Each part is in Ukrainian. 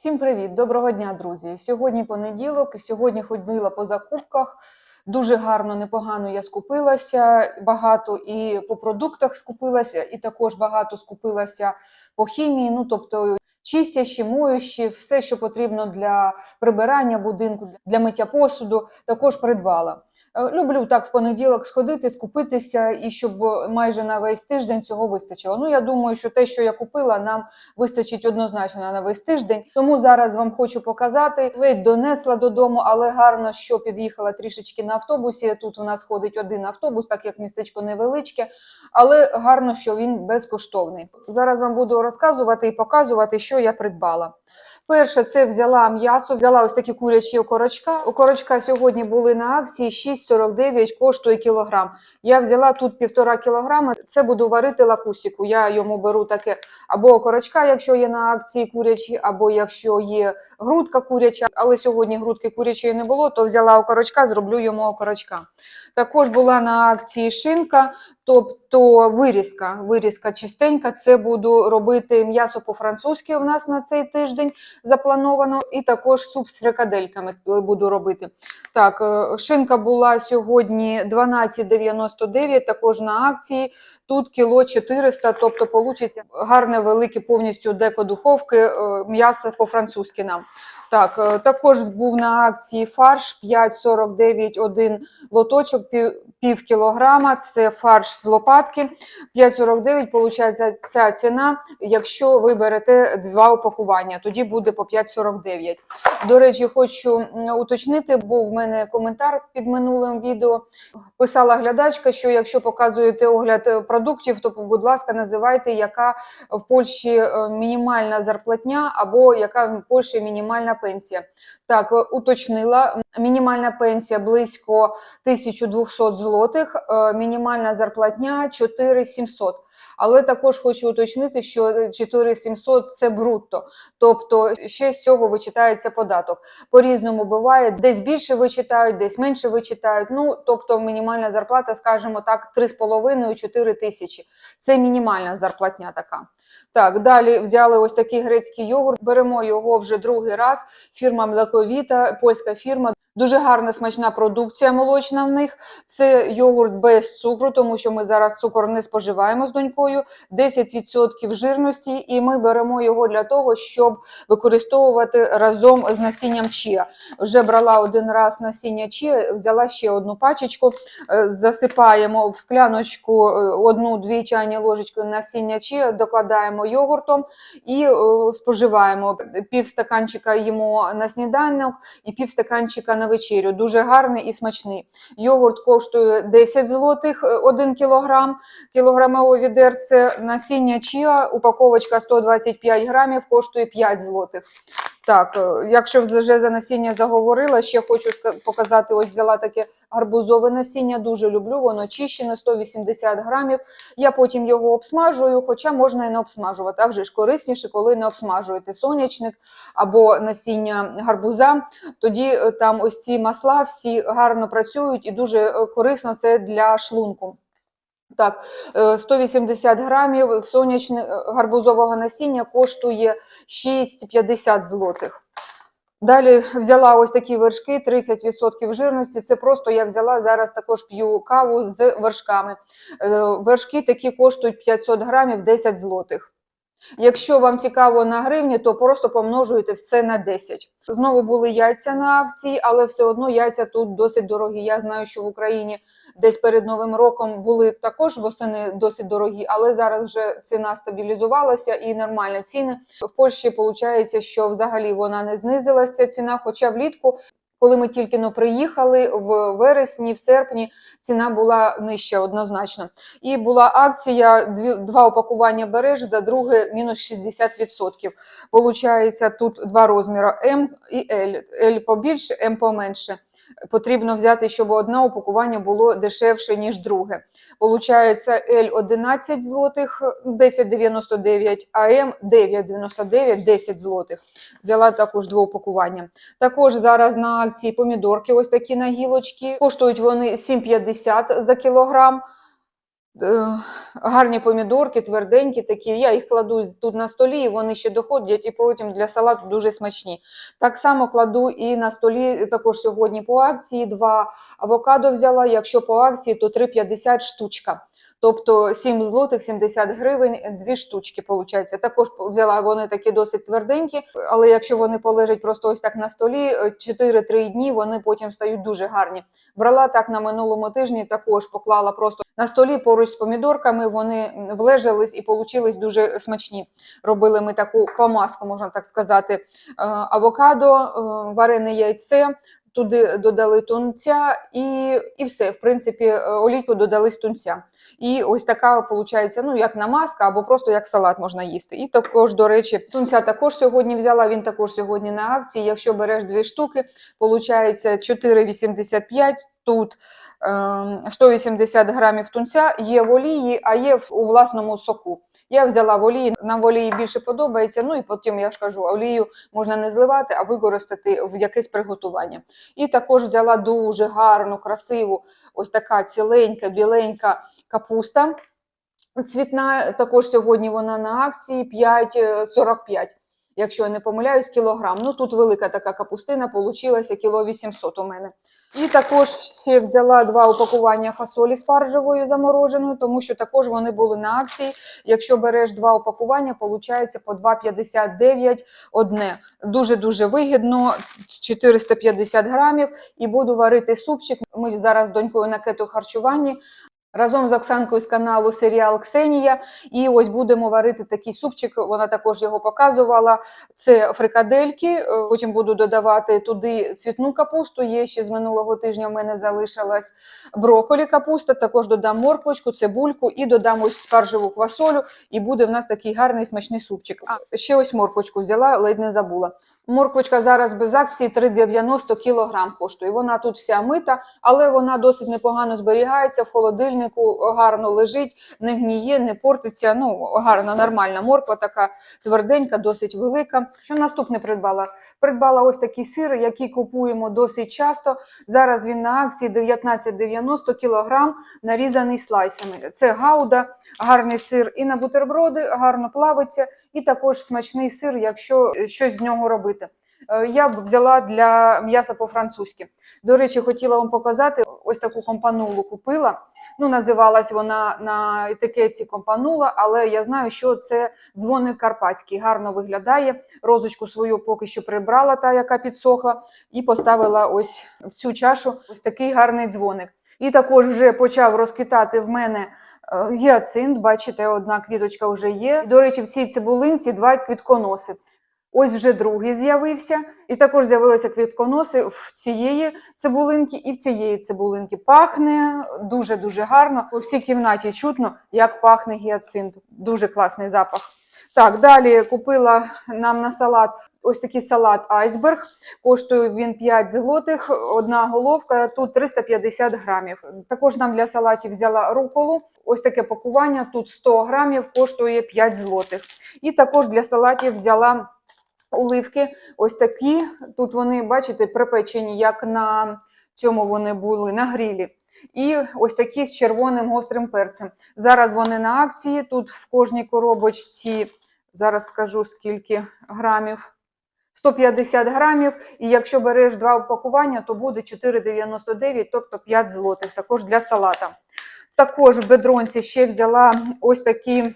Всім привіт, доброго дня, друзі. Сьогодні понеділок, сьогодні ходила по закупках. Дуже гарно, непогано я скупилася. Багато і по продуктах скупилася, і також багато скупилася по хімії. Ну тобто чистящі, моющі, все, що потрібно для прибирання будинку, для миття посуду, також придбала. Е, Люблю так в понеділок сходити, скупитися, і щоб майже на весь тиждень цього вистачило. Ну я думаю, що те, що я купила, нам вистачить однозначно на весь тиждень. Тому зараз вам хочу показати. Ледь донесла додому, але гарно, що під'їхала трішечки на автобусі. Тут у нас ходить один автобус, так як містечко невеличке, але гарно, що він безкоштовний. Зараз вам буду розказувати і показувати, що я придбала. Перше, це взяла м'ясо, взяла ось такі курячі окорочка. Окорочка сьогодні були на акції 6,49 коштує кілограм. Я взяла тут півтора кілограма. Це буду варити лакусіку. Я йому беру таке або окорочка, якщо є на акції курячі, або якщо є грудка куряча. Але сьогодні грудки курячої не було, то взяла окорочка, зроблю йому окорочка. Також була на акції шинка, тобто вирізка. Вирізка чистенька. Це буду робити м'ясо по-французьки. У нас на цей тиждень заплановано, і також суп з фрикадельками буду робити. Так, е, шинка була сьогодні 12,99, також на акції. Тут кіло 400, тобто получиться гарне, велике повністю деко духовки е, м'ясо по-французьки нам. Так, е, також був на акції фарш 5,49 один лоточок, пів, пів кілограма. Це фарш з лопатки. 5,49 виходить ця ціна, якщо ви берете два упакування, тоді буде по 5,49. До речі, хочу уточнити, був в мене коментар під минулим відео. Писала глядачка, що якщо показуєте огляд е, продуктів, то, будь ласка, називайте, яка в Польщі е, мінімальна зарплатня або яка в Польщі мінімальна пенсія. Так, е, уточнила, мінімальна пенсія близько 1200 злотих, мінімальна зарплатня 4700. Але також хочу уточнити, що 4700 – це брутто, тобто ще з цього вичитається податок. По-різному буває, десь більше вичитають, десь менше вичитають. Ну, тобто мінімальна зарплата, скажімо так, 3,5-4 тисячі. Це мінімальна зарплатня така. Так, далі взяли ось такий грецький йогурт. Беремо його вже другий раз. Фірма Млековіта, польська фірма. Дуже гарна смачна продукція молочна в них. Це йогурт без цукру, тому що ми зараз цукор не споживаємо з донькою. 10% жирності, і ми беремо його для того, щоб використовувати разом з насінням чія. Вже брала один раз насіння чія, взяла ще одну пачечку, е, засипаємо в скляночку е, одну-дві чайні ложечки насіння чія, докладаємо йогуртом і е, споживаємо. Пів стаканчика їмо на сніданок і пів стаканчика на вечерю. Дуже гарний і смачний. Йогурт коштує 10 злотих 1 кілограм, кілограмове відерце. Насіння чія, упаковочка 125 грамів, коштує 5 злотих. Так, е, якщо вже за насіння заговорила, ще хочу показати, ось взяла таке гарбузове насіння, дуже люблю, воно чищене, 180 грамів. Я потім його обсмажую, хоча можна і не обсмажувати, а вже ж корисніше, коли не обсмажуєте сонячник або насіння гарбуза, тоді е, там ось ці масла всі гарно працюють і дуже е, корисно це для шлунку. Так, е, 180 грамів сонячного гарбузового насіння коштує 6,50 злотих. Далі взяла ось такі вершки, 30% жирності. Це просто я взяла зараз також п'ю каву з вершками. Е, Вершки такі коштують 500 грамів 10 злотих. Якщо вам цікаво на гривні, то просто помножуєте все на 10. Знову були яйця на акції, але все одно яйця тут досить дорогі. Я знаю, що в Україні десь перед Новим роком були також восени досить дорогі, але зараз вже ціна стабілізувалася і нормальні ціни. В Польщі виходить, що взагалі вона не знизилася ціна, хоча влітку. Коли ми тільки но приїхали в вересні, в серпні ціна була нижча однозначно. І була акція дві, два опакування береш за друге мінус 60%. Получається тут два розміри М і L. L побільше, М поменше. Потрібно взяти, щоб одне упакування було дешевше, ніж друге. Получається L 11 злотих 10,99, а М 9,99 10 злотих. Взяла також два упакування. Також зараз на акції помідорки, ось такі на гілочки. Коштують вони 7,50 за кілограм. Е, Гарні помідорки, тверденькі такі. Я їх кладу тут на столі, і вони ще доходять, і потім для салату дуже смачні. Так само кладу і на столі також сьогодні по акції два авокадо взяла. Якщо по акції, то 3,50 штучка. Тобто 7 злотих 70 гривень, дві штучки виходить. Також взяла вони такі досить тверденькі, але якщо вони полежать просто ось так на столі, е, 4-3 дні вони потім стають дуже гарні. Брала так на минулому тижні, також поклала просто на столі поруч з помідорками. Вони влежались і получились дуже смачні. Робили ми таку помазку, можна так сказати. Е, Авокадо, е, варене яйце. Туди додали тунця і, і все. В принципі, е, олійку додали з тунця. І ось така виходить, ну як намазка, або просто як салат можна їсти. І також, до речі, тунця також сьогодні взяла. Він також сьогодні на акції. Якщо береш дві штуки, виходить 4,85 тут. ем, 180 грамів тунця є в олії, а є у власному соку. Я взяла в олії, нам в олії більше подобається. Ну і потім я ж кажу, олію можна не зливати, а використати в якесь приготування. І також взяла дуже гарну, красиву, ось така ціленька, біленька капуста. Цвітна також сьогодні вона на акції 5,45. Якщо я не помиляюсь, кілограм. Ну тут велика така капустина, получилася кіло 800 у мене. І також ще взяла два упакування фасолі спаржевою замороженою, тому що також вони були на акції. Якщо береш два упакування, виходить по 2,59 одне. Дуже-дуже вигідно, 450 грамів. І буду варити супчик. Ми зараз з донькою на кето харчуванні. Разом з Оксанкою з каналу серіал Ксенія. І ось будемо варити такий супчик. Вона також його показувала. Це фрикадельки. е, Потім буду додавати туди цвітну капусту. Є ще з минулого тижня в мене залишилась броколі капуста. Також додам морквочку, цибульку і додам ось спаржеву квасолю. І буде в нас такий гарний смачний супчик. А ще ось морквочку взяла, ледь не забула. Морквочка зараз без акції 3,90 кілограм коштує. Вона тут вся мита, але вона досить непогано зберігається в холодильнику, гарно лежить, не гніє, не портиться. Ну, гарна, нормальна морква, така тверденька, досить велика. Що наступне придбала? Придбала ось такий сир, який купуємо досить часто. Зараз він на акції 19,90 кілограм, нарізаний слайсами. Це гауда, гарний сир і на бутерброди, гарно плавиться, і також смачний сир, якщо е, щось з нього робити. Е, Я б взяла для м'яса по-французьки. До речі, хотіла вам показати ось таку компанулу купила. Ну, називалась вона на етикетці компанула, але я знаю, що це дзвоник карпатський. Гарно виглядає. Розочку свою поки що прибрала, та яка підсохла, і поставила ось в цю чашу ось такий гарний дзвоник. І також вже почав розквітати в мене гіацинт. Бачите, одна квіточка вже є. До речі, в цій цибулинці два квітконоси. Ось вже другий з'явився, і також з'явилися квітконоси в цієї цибулинки і в цієї цибулинки. Пахне дуже дуже гарно. У всій кімнаті чутно, як пахне гіацинт. Дуже класний запах. Так, далі купила нам на салат ось такий салат айсберг. Коштує він 5 злотих, одна головка, тут 350 грамів. Також нам для салатів взяла руколу. Ось таке пакування, тут 100 грамів, коштує 5 злотих. І також для салатів взяла оливки. Ось такі. Тут вони, бачите, припечені, як на цьому вони були, на грілі. І ось такі з червоним гострим перцем. Зараз вони на акції. Тут в кожній коробочці, зараз скажу скільки грамів. 150 грамів, і якщо береш два упакування, то буде 4,99, тобто 5 злотих, також для салата. Також в бедронці ще взяла ось такі,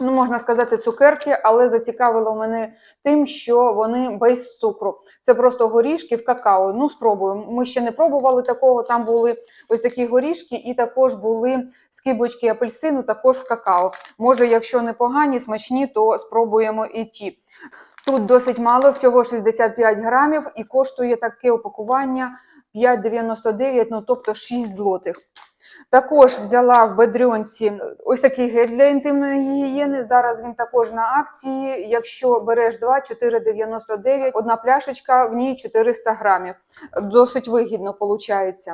ну можна сказати, цукерки, але зацікавило мене тим, що вони без цукру. Це просто горішки в какао. Ну, спробуємо. Ми ще не пробували такого. Там були ось такі горішки, і також були скибочки апельсину, також в какао. Може, якщо непогані, смачні, то спробуємо і ті. Тут досить мало, всього 65 грамів, і коштує таке упакування 5,99, ну тобто 6 злотих. Також взяла в бедрюнці ось такий гель для інтимної гігієни. Зараз він також на акції. Якщо береш 2, 4,99, одна пляшечка, в ній 400 грамів. Досить вигідно виходить.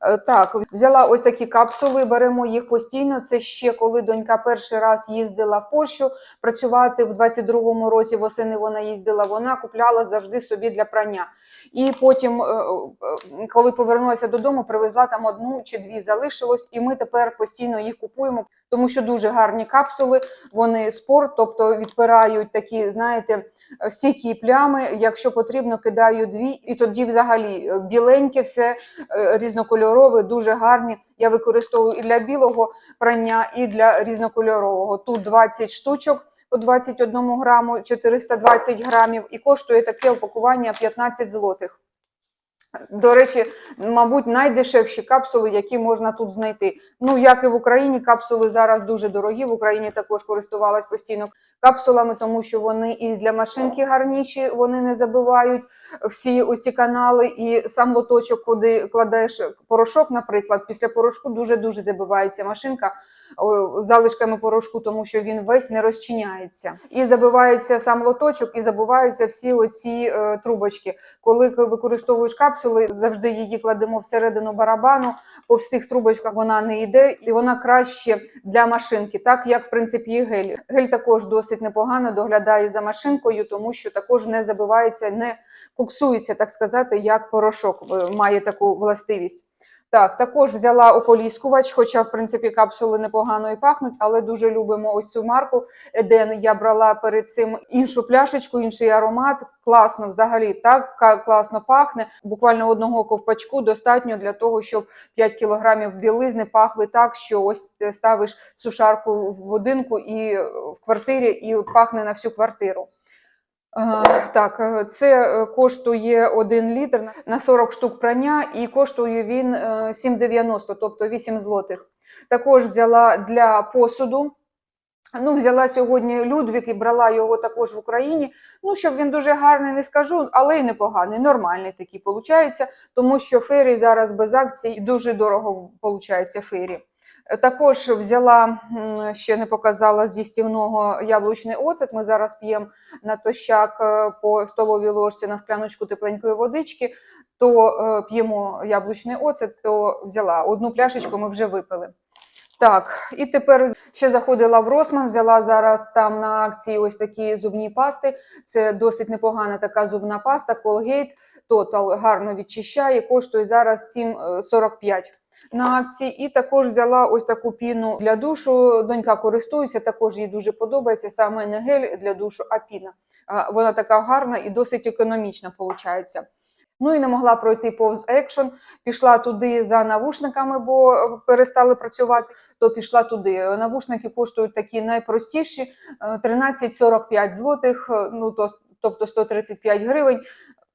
Е, Так, взяла ось такі капсули, беремо їх постійно. Це ще коли донька перший раз їздила в Польщу працювати в 22-му році. Восени вона їздила. Вона купляла завжди собі для прання. І потім, е, е, коли повернулася додому, привезла там одну чи дві залишилось, і ми тепер постійно їх купуємо, тому що дуже гарні капсули. Вони спорт, тобто відпирають такі, знаєте, стійкі плями. Якщо потрібно, кидаю дві, і тоді взагалі е, біленьке все е, різнокольорове, дуже гарні. Я використовую і для білого прання, і для різнокольорового. Тут 20 штучок по 21 граму, 420 грамів, і коштує таке упакування 15 злотих. До речі, мабуть, найдешевші капсули, які можна тут знайти. Ну, як і в Україні, капсули зараз дуже дорогі. В Україні також користувалась постійно капсулами, тому що вони і для машинки гарніші, вони не забивають всі оці канали. І сам лоточок, куди кладеш порошок, наприклад, після порошку дуже-дуже забивається машинка залишками порошку, тому що він весь не розчиняється. І забивається сам лоточок, і забиваються всі оці е, трубочки. Коли використовуєш капсули, завжди її кладемо всередину барабану. По всіх трубочках вона не йде, і вона краще для машинки, так як в принципі і гель. Гель також досить непогано доглядає за машинкою, тому що також не забивається, не куксується, так сказати, як порошок е, має таку властивість. Так, також взяла ополіскувач, хоча, в принципі, капсули непогано і пахнуть, але дуже любимо ось цю марку Еден. Я брала перед цим іншу пляшечку, інший аромат. Класно взагалі так класно пахне. Буквально одного ковпачку достатньо для того, щоб 5 кілограмів білизни пахли так, що ось ставиш сушарку в будинку і е, в квартирі, і пахне на всю квартиру. Е, Так, е, це е, коштує 1 літр на 40 штук прання, і коштує він е, 7,90, тобто 8 злотих. Також взяла для посуду. Ну, взяла сьогодні Людвік і брала його також в Україні. Ну, щоб він дуже гарний, не скажу, але й непоганий, нормальний такий виходить, тому що фері зараз без акцій дуже дорого виходить фері. Також взяла, ще не показала зі стівного яблучний оцет. Ми зараз п'ємо натощак е, по столовій ложці на скляночку тепленької водички, то е, п'ємо яблучний оцет, то взяла. Одну пляшечку ми вже випили. Так, і тепер ще заходила в Росман, взяла зараз там на акції ось такі зубні пасти. Це досить непогана така зубна паста, Colgate Total гарно відчищає, коштує зараз 7,45 на акції. І також взяла ось таку піну для душу. Донька користується, також їй дуже подобається. Саме не гель для душу, а піна. Вона така гарна і досить економічна виходить. Ну і не могла пройти повз екшн. Пішла туди за навушниками, бо е, перестали працювати. То пішла туди. Навушники коштують такі найпростіші: е, 13,45 злотих, е, ну то тобто 135 гривень.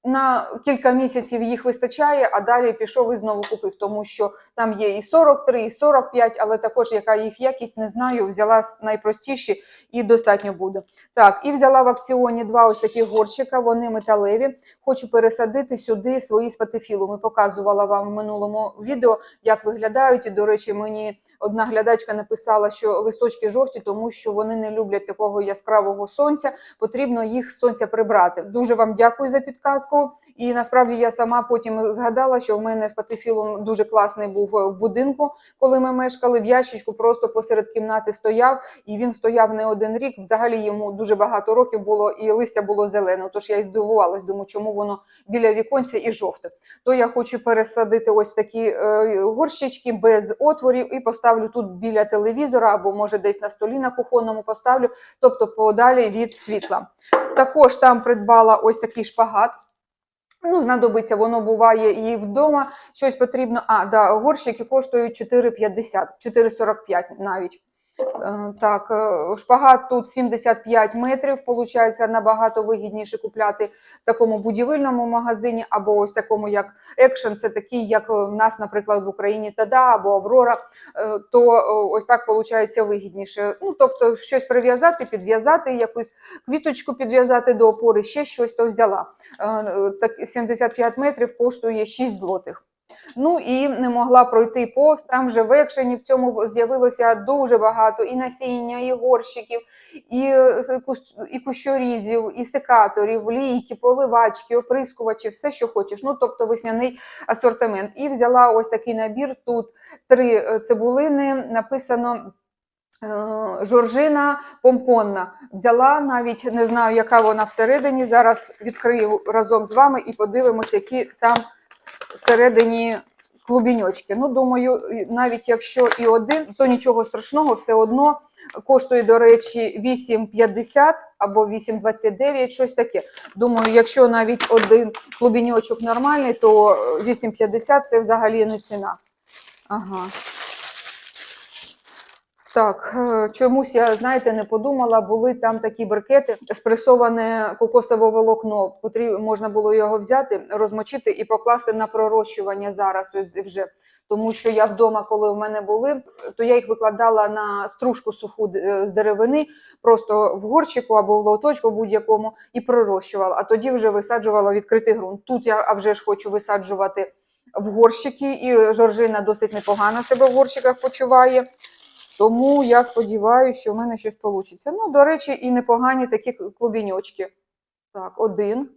На кілька місяців їх вистачає, а далі пішов і знову купив, тому що там є і 43, і 45, але також яка їх якість, не знаю. Взяла найпростіші і достатньо буде. Так, і взяла в акціоні два ось такі горщика, вони металеві. Хочу пересадити сюди свої спатифілу. Ми показувала вам в минулому відео, як виглядають. І, до речі, мені одна глядачка написала, що листочки жовті, тому що вони не люблять такого яскравого сонця. Потрібно їх з сонця прибрати. Дуже вам дякую за підказку. І насправді я сама потім згадала, що в мене з патифілом дуже класний був в будинку, коли ми мешкали в ящичку, просто посеред кімнати стояв, і він стояв не один рік. Взагалі йому дуже багато років було, і листя було зелене. Тож я й здивувалась, думаю, чому воно біля віконця і жовте. То я хочу пересадити ось такі е, горщички без отворів і поставлю тут біля телевізора або може десь на столі на кухонному поставлю, тобто подалі від світла. Також там придбала ось такий шпагат. Ну, знадобиться, воно буває і вдома. Щось потрібно. А, да, горщики коштують 4,50, 4,45 навіть. Е, Так, е, шпагат тут 75 метрів, виходить, набагато вигідніше купляти в такому будівельному магазині, або ось такому, як Action, це такий, як в нас, наприклад, в Україні Тада або Аврора, е, то ось так виходить вигідніше. Ну, тобто, щось прив'язати, підв'язати, якусь квіточку підв'язати до опори, ще щось то взяла. Так 75 метрів коштує 6 злотих. Ну і не могла пройти повз. Там вже в екшені в цьому з'явилося дуже багато і насіння, і горщиків, і, е, і кущорізів, і секаторів, лійки, поливачки, оприскувачі, все, що хочеш. Ну, тобто весняний асортимент. І взяла ось такий набір. Тут три е, цибулини, написано. е, Жоржина помпонна взяла навіть не знаю, яка вона всередині. Зараз відкрию разом з вами і подивимось, які там всередині клубіньочки. Ну, думаю, навіть якщо і один, то нічого страшного, все одно коштує, до речі, 8,50 або 8,29, щось таке. Думаю, якщо навіть один клубіньочок нормальний, то 8,50 це взагалі не ціна. Ага. Так, е, чомусь я, знаєте, не подумала, були там такі брикети, спресоване кокосове волокно. Потрібно можна було його взяти, розмочити і покласти на пророщування зараз. Ось вже. Тому що я вдома, коли в мене були, то я їх викладала на стружку суху е, з деревини, просто в горщику або в лоточку будь-якому, і пророщувала. А тоді вже висаджувала відкритий ґрунт. Тут я а вже ж хочу висаджувати в горщики, і жоржина досить непогано себе в горщиках почуває. Тому я сподіваюся, що в мене щось вийде. Ну, до речі, і непогані такі клубіньочки. Так, один.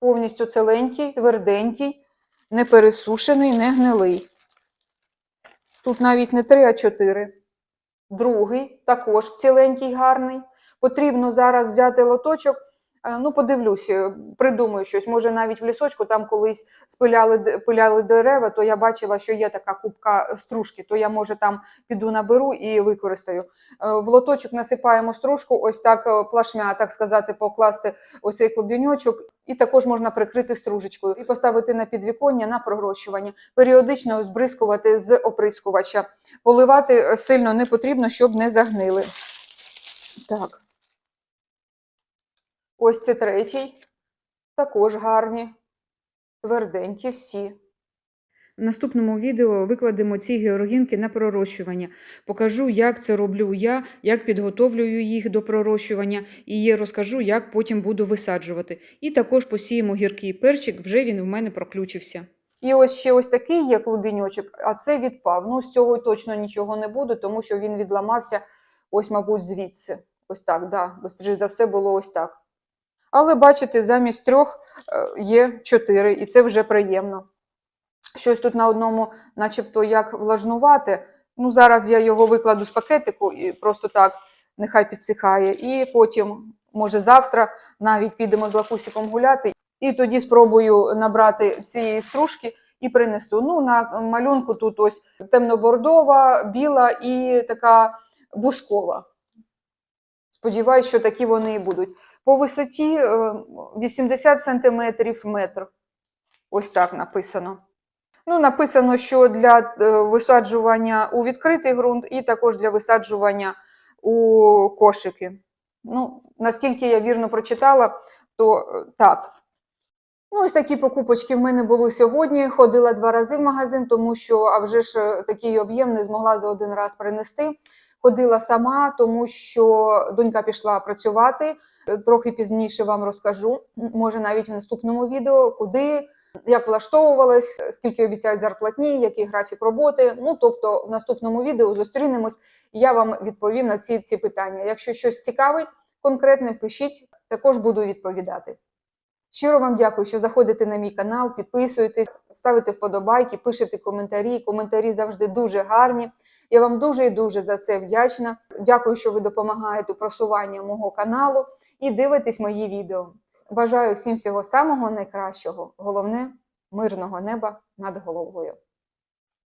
Повністю целенький, тверденький, не пересушений, не гнилий. Тут навіть не три, а чотири. Другий також ціленький, гарний. Потрібно зараз взяти лоточок. Е, Ну, подивлюся, придумаю щось. Може, навіть в лісочку там колись спиляли, пиляли дерева, то я бачила, що є така кубка стружки, то я, може, там піду наберу і використаю. Е, В лоточок насипаємо стружку, ось так е, плашмя, так сказати, покласти ось цей клубіньочок, і також можна прикрити стружечкою і поставити на підвіконня на пророщування. Періодично збризкувати з оприскувача. Поливати е, сильно не потрібно, щоб не загнили. Так. Ось це третій. Також гарні, тверденькі всі. В наступному відео викладемо ці георгінки на пророщування. Покажу, як це роблю я, як підготовлюю їх до пророщування, і розкажу, як потім буду висаджувати. І також посіємо гіркий перчик, вже він в мене проключився. І ось ще ось такий є клубіньочок, а це відпав. Ну, з цього точно нічого не буде, тому що він відламався ось, мабуть, звідси. Ось так, да. Бистріше за все було ось так. Але бачите, замість трьох е, є чотири, і це вже приємно. Щось тут на одному, начебто, як влажнувати. Ну, зараз я його викладу з пакетику і просто так нехай підсихає. І потім, може, завтра навіть підемо з лакусиком гуляти. І тоді спробую набрати цієї стружки і принесу. Ну, на малюнку тут ось темнобордова, біла і така бускова. Сподіваюсь, що такі вони і будуть. По висоті е, 80 см метр. Ось так написано. Ну, написано, що для е, висаджування у відкритий ґрунт і також для висаджування у кошики. Ну, наскільки я вірно прочитала, то е, так. Ну, ось такі покупочки в мене були сьогодні. Ходила два рази в магазин, тому що, а вже ж е, такий об'єм не змогла за один раз принести. Ходила сама, тому що донька пішла працювати. Трохи пізніше вам розкажу, може навіть в наступному відео, куди, як влаштовувалась, скільки обіцяють зарплатні, який графік роботи. Ну, тобто, в наступному відео зустрінемось, я вам відповім на ці, ці питання. Якщо щось цікавить, конкретне пишіть, також буду відповідати. Щиро вам дякую, що заходите на мій канал, підписуєтесь, ставите вподобайки, пишете коментарі. Коментарі завжди дуже гарні. Я вам дуже і дуже за це вдячна. Дякую, що ви допомагаєте у просуванні мого каналу і дивитесь мої відео. Бажаю всім всього самого найкращого. Головне мирного неба над головою.